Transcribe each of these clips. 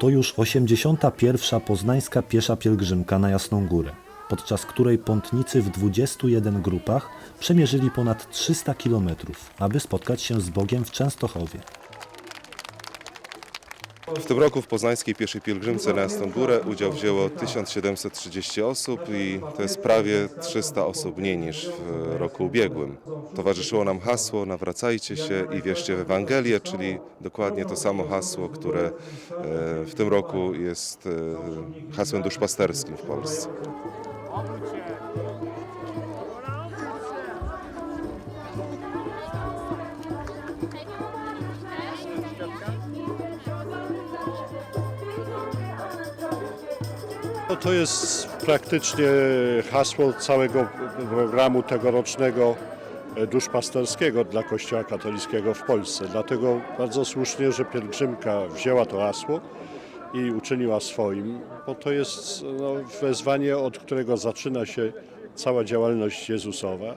To już 81. poznańska piesza pielgrzymka na Jasną Górę, podczas której pątnicy w 21 grupach przemierzyli ponad 300 kilometrów, aby spotkać się z Bogiem w Częstochowie. W tym roku w poznańskiej pieszej pielgrzymce na Jasną Górę udział wzięło 1730 osób i to jest prawie 300 osób mniej niż w roku ubiegłym. Towarzyszyło nam hasło nawracajcie się i wierzcie w Ewangelię, czyli dokładnie to samo hasło, które e, w tym roku jest e, hasłem duszpasterskim w Polsce. No to jest praktycznie hasło całego programu tegorocznego e, duszpasterskiego dla Kościoła katolickiego w Polsce. Dlatego bardzo słusznie, że pielgrzymka wzięła to hasło i uczyniła swoim, bo to jest no, wezwanie, od którego zaczyna się cała działalność Jezusowa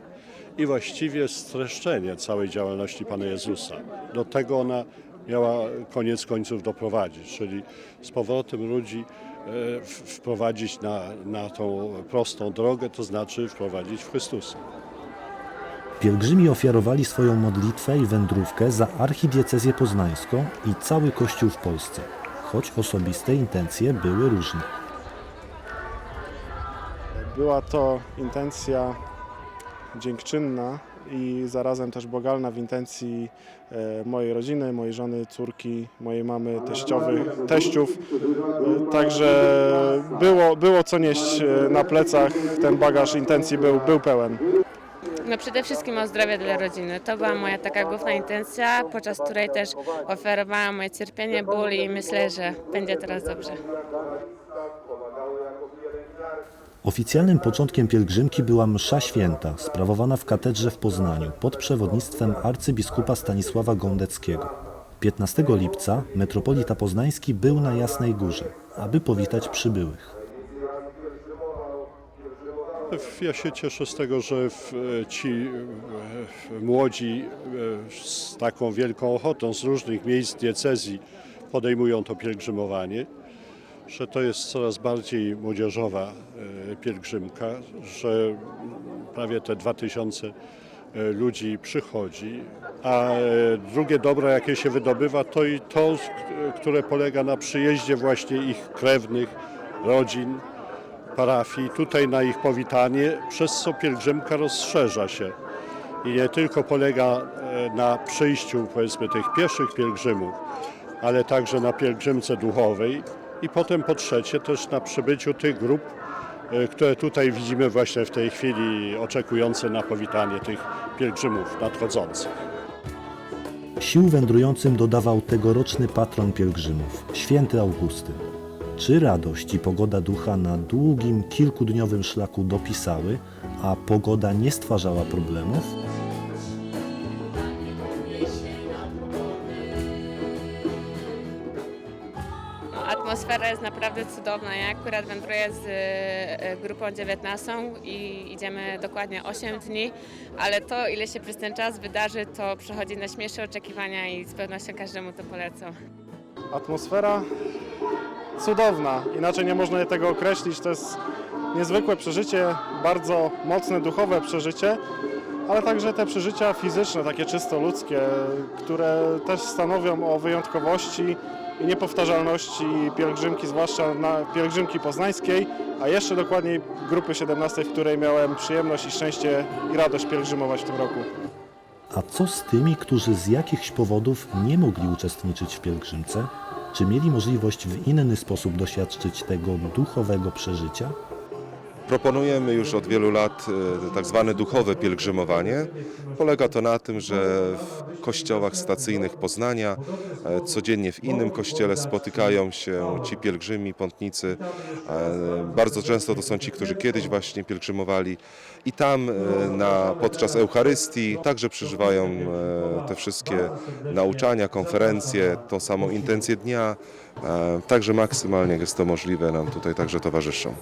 i właściwie streszczenie całej działalności Pana Jezusa. Do tego ona miała koniec końców doprowadzić, czyli z powrotem ludzi e, wprowadzić na, na tą prostą drogę, to znaczy wprowadzić w Chrystusa. Pielgrzymi ofiarowali swoją modlitwę i wędrówkę za archidiecezję poznańską i cały Kościół w Polsce, choć osobiste intencje były różne. Była to intencja dziękczynna i zarazem też bogalna w intencji e, mojej rodziny, mojej żony, córki, mojej mamy, teściowych, teściów. E, Także było, było co nieść e, na plecach, ten bagaż intencji był, był pełen. No przede wszystkim o zdrowie dla rodziny. To była moja taka główna intencja, podczas której też oferowałam moje cierpienie, ból i myślę, że będzie teraz dobrze. Oficjalnym początkiem pielgrzymki była msza święta, sprawowana w katedrze w Poznaniu pod przewodnictwem arcybiskupa Stanisława Gądeckiego. 15 lipca metropolita poznański był na Jasnej Górze, aby powitać przybyłych. Ja się cieszę z tego, że w, ci e, młodzi e, z taką wielką ochotą z różnych miejsc diecezji podejmują to pielgrzymowanie, że to jest coraz bardziej młodzieżowa e, pielgrzymka, że prawie te 2000 e, ludzi przychodzi, a e, drugie dobro, jakie się wydobywa, to i to, które polega na przyjeździe właśnie ich krewnych, rodzin, parafii, tutaj na ich powitanie, przez co pielgrzymka rozszerza się. I nie tylko polega na przyjściu powiedzmy tych pieszych pielgrzymów, ale także na pielgrzymce duchowej i potem po trzecie też na przybyciu tych grup, e, które tutaj widzimy właśnie w tej chwili oczekujące na powitanie tych pielgrzymów nadchodzących. Sił wędrującym dodawał tegoroczny patron pielgrzymów, święty Augustyn. Czy radość i pogoda ducha na długim, kilkudniowym szlaku dopisały, a pogoda nie stwarzała problemów? Atmosfera jest naprawdę cudowna. Ja akurat wędruję z e, grupą 19 i idziemy dokładnie 8 dni, ale to ile się przez ten czas wydarzy, to przechodzi na śmieszne oczekiwania i z pewnością każdemu to polecam. Atmosfera cudowna, inaczej nie można tego określić. To jest niezwykłe przeżycie, bardzo mocne duchowe przeżycie, ale także te przeżycia fizyczne, takie czysto ludzkie, które też stanowią o wyjątkowości i niepowtarzalności pielgrzymki, zwłaszcza na pielgrzymki poznańskiej, a jeszcze dokładniej grupy 17, w której miałem przyjemność i szczęście i radość pielgrzymować w tym roku. A co z tymi, którzy z jakichś powodów nie mogli uczestniczyć w pielgrzymce? Czy mieli możliwość w inny sposób doświadczyć tego duchowego przeżycia? Proponujemy już od wielu lat e, tak zwane duchowe pielgrzymowanie. Polega to na tym, że w kościołach stacyjnych Poznania e, codziennie w innym kościele spotykają się ci pielgrzymi, pątnicy. E, Bardzo często to są ci, którzy kiedyś właśnie pielgrzymowali i tam na, podczas Eucharystii także przeżywają te wszystkie nauczania, konferencje, tą samą intencję dnia. Także maksymalnie jest to możliwe nam tutaj także towarzyszą.